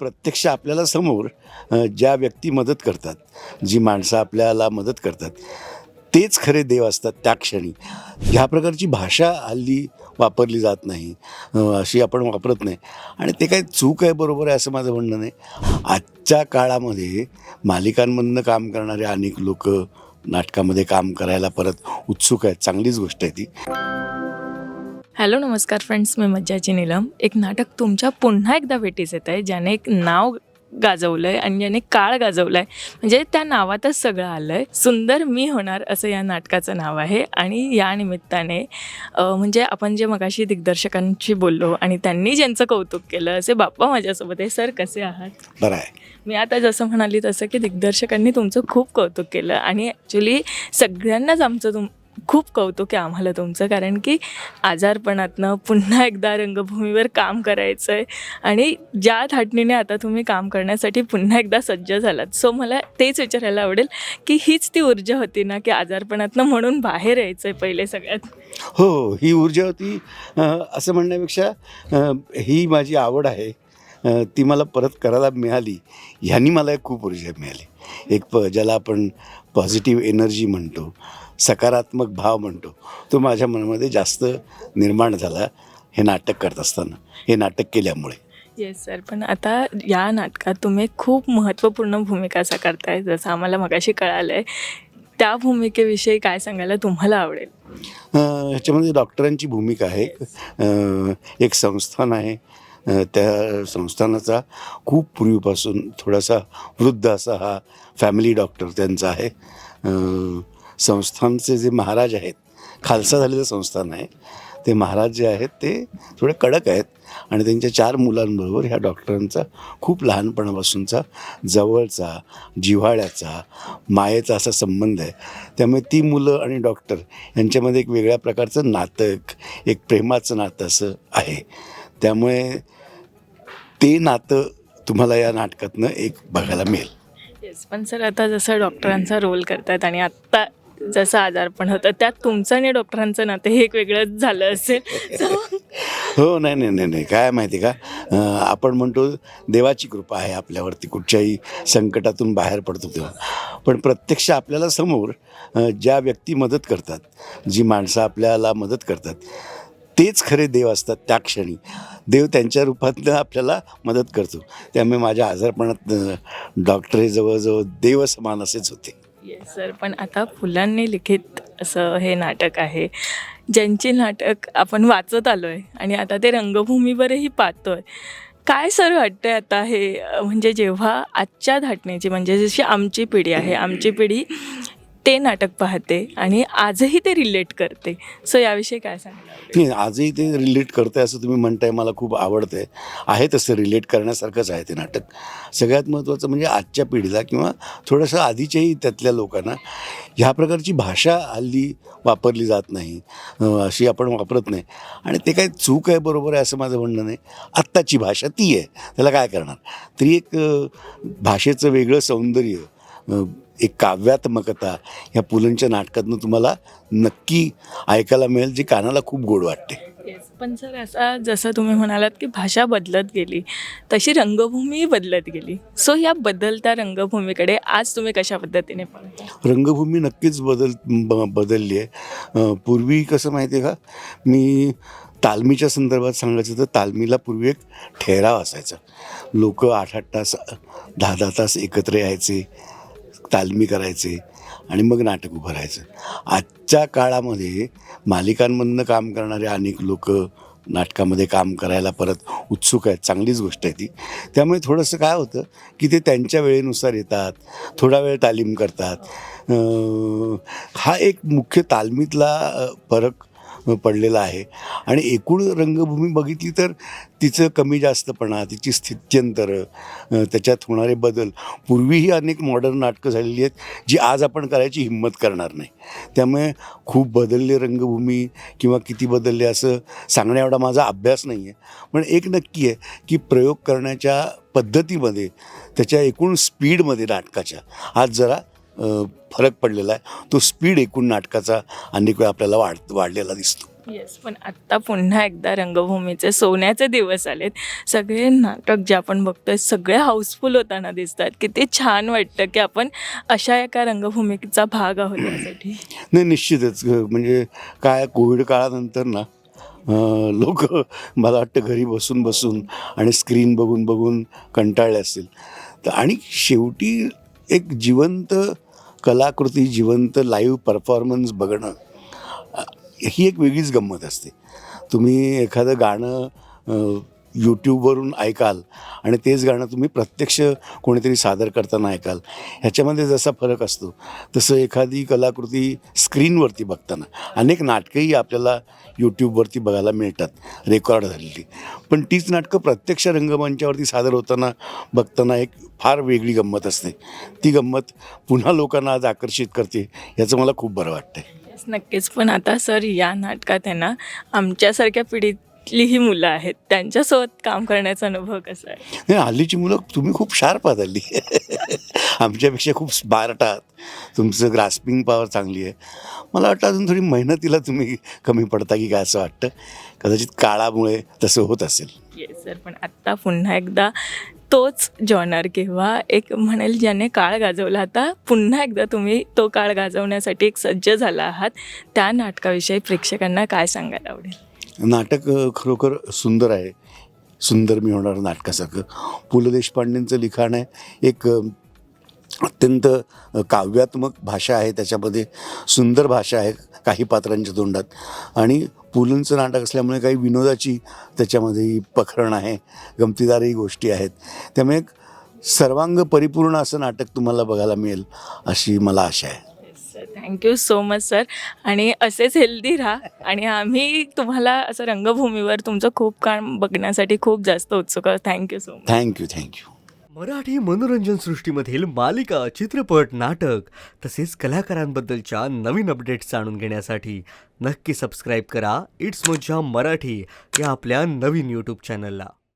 प्रत्यक्ष आपल्याला समोर ज्या व्यक्ती मदत करतात जी माणसं आपल्याला मदत करतात तेच खरे देव असतात त्या क्षणी. ह्या प्रकारची भाषा हल्ली वापरली जात नाही अशी आपण वापरत नाही. आणि ते काही चूक आहे बरोबर आहे असं माझं म्हणणं नाही. आजच्या काळामध्ये मालिकांमधनं काम करणारे अनेक लोक नाटकामध्ये काम करायला परत उत्सुक आहेत. चांगलीच गोष्ट आहे ती. हॅलो नमस्कार फ्रेंड्स मी मज्जाची नीलम. एक नाटक तुमच्या पुन्हा एकदा भेटीस येत आहे ज्याने एक नाव गाजवलं आहे आणि ज्याने काळ गाजवला आहे म्हणजे त्या नावातच सगळं आलं आहे सुंदर मी होणार असं या नाटकाचं नाव आहे. आणि या निमित्ताने म्हणजे आपण जे मगाशी दिग्दर्शकांशी बोललो आणि त्यांनी ज्यांचं कौतुक केलं असे बाप्पा माझ्यासोबत आहे. सर कसे आहात? बरं आहे. मी आता जसं म्हणाली तसं की दिग्दर्शकांनी तुमचं खूप कौतुक केलं. आणि ॲक्च्युली सगळ्यांनाच आमचं तुम खूप कौतुक आहे आम्हाला तुमचं कारण की आजारपणातनं पुन्हा एकदा रंगभूमीवर काम करायचं आहे आणि ज्या थाटणीने आता तुम्ही काम करण्यासाठी पुन्हा एकदा सज्ज झालात. सो मला तेच विचारायला आवडेल की हीच ती ऊर्जा होती ना की आजारपणातनं म्हणून बाहेर यायचं आहे पहिले सगळ्यात? हो ही ऊर्जा होती. असं म्हणण्यापेक्षा ही माझी आवड आहे. ती मला परत करायला मिळाली. ह्यांनी मला खूप ऊर्जा मिळाली. एक प ज्याला आपण पॉझिटिव्ह एनर्जी म्हणतो. सकारात्मक भाव म्हणतो. तो माझ्या मनामध्ये जास्त निर्माण झाला हे नाटक करत असताना. हे नाटक केल्यामुळे. येस सर पण आता या नाटकात तुम्ही खूप महत्त्वपूर्ण भूमिका साकारताय जसं आम्हाला मगाशी कळालं आहे त्या भूमिकेविषयी काय सांगायला तुम्हाला आवडेल? ह्याच्यामध्ये डॉक्टरांची भूमिका आहे. अ, एक संस्थान आहे. अ, त्या संस्थानाचा खूप पूर्वीपासून थोडासा वृद्ध असा हा फॅमिली डॉक्टर त्यांचा आहे. अ, संस्थानचे जे महाराज आहेत खालसा झालेलं संस्थान आहे ते महाराज जे आहेत ते थोडे कडक आहेत आणि त्यांच्या चार मुलांबरोबर ह्या डॉक्टरांचा खूप लहानपणापासूनचा जवळचा जिव्हाळ्याचा मायेचा असा संबंध आहे. त्यामुळे ती मुलं आणि डॉक्टर यांच्यामध्ये एक वेगळ्या प्रकारचं नातं एक प्रेमाचं नातं असं आहे. त्यामुळे ते नातं तुम्हाला या नाटकातनं एक बघायला मिळेल. पण सर आता जसं डॉक्टरांचा रोल करतात आणि आत्ता जसं आजारपण होतं त्यात तुमचं आणि डॉक्टरांचं नातं हे एक वेगळंच झालं असेल. हो नाही नाही नाही नाही. काय माहिती का? आपण म्हणतो देवाची कृपा आहे आपल्यावरती. कुठच्याही संकटातून बाहेर पडतो तेव्हा. पण प्रत्यक्ष आपल्याला समोर ज्या व्यक्ती मदत करतात जी माणसं आपल्याला मदत करतात तेच खरे देव असतात त्या क्षणी. देव त्यांच्या रूपातनं आपल्याला मदत करतो. त्यामुळे माझ्या आजारपणात डॉक्टर हे जवळजवळ देव समान असेच होते. येस सर पण आता फुलांनी लिखित असं हे नाटक आहे. ज्यांची नाटक आपण वाचत आलो आहे आणि आता ते रंगभूमीवरही पाहतो आहे काय सर वाटतंय आता हे म्हणजे जेव्हा आजच्या धाटणीची म्हणजे जशी आमची पिढी आहे आमची पिढी ते नाटक पाहते आणि आजही ते रिलेट करते. सो याविषयी काय नाही आजही ते रिलेट करते असं तुम्ही म्हणताय मला खूप आवडतंय. आहे तसं रिलेट करण्यासारखंच आहे ते नाटक. सगळ्यात महत्त्वाचं म्हणजे आजच्या पिढीला किंवा थोडंसं आधीच्याही त्यातल्या लोकांना ह्या प्रकारची भाषा हल्ली वापरली जात नाही. अशी आपण वापरत नाही. आणि ते काय चूक आहे बरोबर आहे असं माझं म्हणणं नाही. आत्ताची भाषा ती आहे. त्याला काय करणार? तरी एक भाषेचं वेगळं सौंदर्य एक काव्यात्मकता ह्या पुलंच्या नाटकातनं तुम्हाला नक्की ऐकायला मिळेल जी कानाला खूप गोड वाटते. पण सर असा जसं तुम्ही म्हणालात की भाषा बदलत गेली तशी रंगभूमी बदलत गेली. सो या बदलत्या रंगभूमीकडे आज तुम्ही कशा पद्धतीने रंगभूमी नक्कीच बदल बदलली आहे. पूर्वी कसं माहिती आहे का मी तालमीच्या संदर्भात सांगायचं तर तालमीला पूर्वी एक ठहराव असायचा. लोक आठ आठ तास दहा दहा तास एकत्र यायचे. तालमी करायचे आणि मग नाटक उभं राहायचं. आजच्या काळामध्ये मालिकांमधनं काम करणारे अनेक लोक नाटकामध्ये काम करायला परत उत्सुक आहेत चांगलीच गोष्ट आहे ती. त्यामुळे थोडंसं काय होतं की ते त्यांच्या वेळेनुसार येतात थोडा वेळ तालीम करतात. हा एक मुख्य तालमीतला फरक पडलेला आहे. आणि एकूण रंगभूमी बघितली तर तिचं कमी जास्तपणा तिची स्थित्यंतरं त्याच्यात होणारे बदल पूर्वीही अनेक मॉडर्न नाटकं झालेली आहेत जी आज आपण करायची हिंमत करणार नाही. त्यामुळे खूप बदलले रंगभूमी किंवा किती बदलले असं सांगण्या एवढा माझा अभ्यास नाही आहे पण एक नक्की आहे की प्रयोग करण्याच्या पद्धतीमध्ये त्याच्या एकूण स्पीडमध्ये नाटकाच्या आज जरा फरक पडलेला आहे. तो स्पीड एकूण नाटकाचा अनेक वेळा आपल्याला वाढ वाढलेला दिसतो. येस पण आत्ता पुन्हा एकदा रंगभूमीचे सोन्याचे दिवस आलेत. सगळे नाटक जे आपण बघतोय सगळे हाऊसफुल होताना दिसतात. किती छान वाटतं की आपण अशा एका रंगभूमीचा भाग आहोत यासाठी. नाही निश्चितच. म्हणजे काय कोविड काळानंतर ना लोक मला वाटतं घरी बसून बसून आणि स्क्रीन बघून बघून कंटाळले असतील. तर आणि शेवटी एक जिवंत कलाकृती जिवंत लाईव्ह परफॉर्मन्स बघणं ही एक वेगळीच गंमत असते. तुम्ही एखादं गाणं यूट्यूबवरून ऐकाल आणि तेच गाणं तुम्ही प्रत्यक्ष कोणीतरी सादर करताना ऐकाल. ह्याच्यामध्ये जसा फरक असतो तसं एखादी कलाकृती स्क्रीनवरती बघताना अनेक नाटकंही आपल्याला यूट्यूबवरती बघायला मिळतात रेकॉर्ड झालेली. पण तीच नाटकं प्रत्यक्ष रंगमंचावरती सादर होताना बघताना एक फार वेगळी गंमत असते. ती गंमत पुन्हा लोकांना आज आकर्षित करते याचं मला खूप बरं वाटतं नक्कीच. पण आता सर या नाटकात आहे ना आमच्यासारख्या पिढीतली ही मुलं आहेत त्यांच्यासोबत काम करण्याचा अनुभव कसा आहे? नाही हल्लीची मुलं तुम्ही खूप शार्प आहात हल्ली. आमच्यापेक्षा खूप स्मार्ट आहात. तुमचं ग्रास्पिंग पॉवर चांगली आहे. मला वाटतं अजून थोडी मेहनतीला तुम्ही कमी पडता की काय असं वाटतं? कदाचित काळामुळे तसं होत असेल. येस सर पण आत्ता पुन्हा एकदा तोच जॉनर किंवा एक म्हणेल ज्याने काळ गाजवला आता पुन्हा एकदा तुम्ही तो काळ गाजवण्यासाठी एक सज्ज झाला आहात. त्या नाटकाविषयी प्रेक्षकांना काय सांगायला आवडेल? नाटक खरोखर सुंदर आहे. सुंदर मी होणार नाटकासारखं. पु ल देशपांडेंचं लिखाण आहे. एक अत्यंत काव्यात्मक भाषा आहे. त्याच्यामध्ये सुंदर भाषा आहे काही पात्रांच्या तोंडात. आणि पुलंचं नाटक असल्यामुळे काही विनोदाची त्याच्यामध्ये पखरण आहे. गमतीदारही गोष्टी आहेत. त्यामुळे एक सर्वांग परिपूर्ण असं नाटक तुम्हाला बघायला मिळेल अशी मला आशा आहे. थँक्यू सो मच सर आणि असेच हेल्दी राहा. आणि आम्ही तुम्हाला असं रंगभूमीवर तुमचं खूप काम बघण्यासाठी खूप जास्त उत्सुक आहोत. Thank you so much thank you thank you Marathi मनोरंजन सृष्टीमधील मालिका चित्रपट नाटक तसेच कलाकारांबद्दलच्या नवीन अपडेट्स जाणून घेण्यासाठी नक्की सबस्क्राईब करा. इट्स मज्जा मराठी या आपल्या नवीन यूट्यूब चॅनलला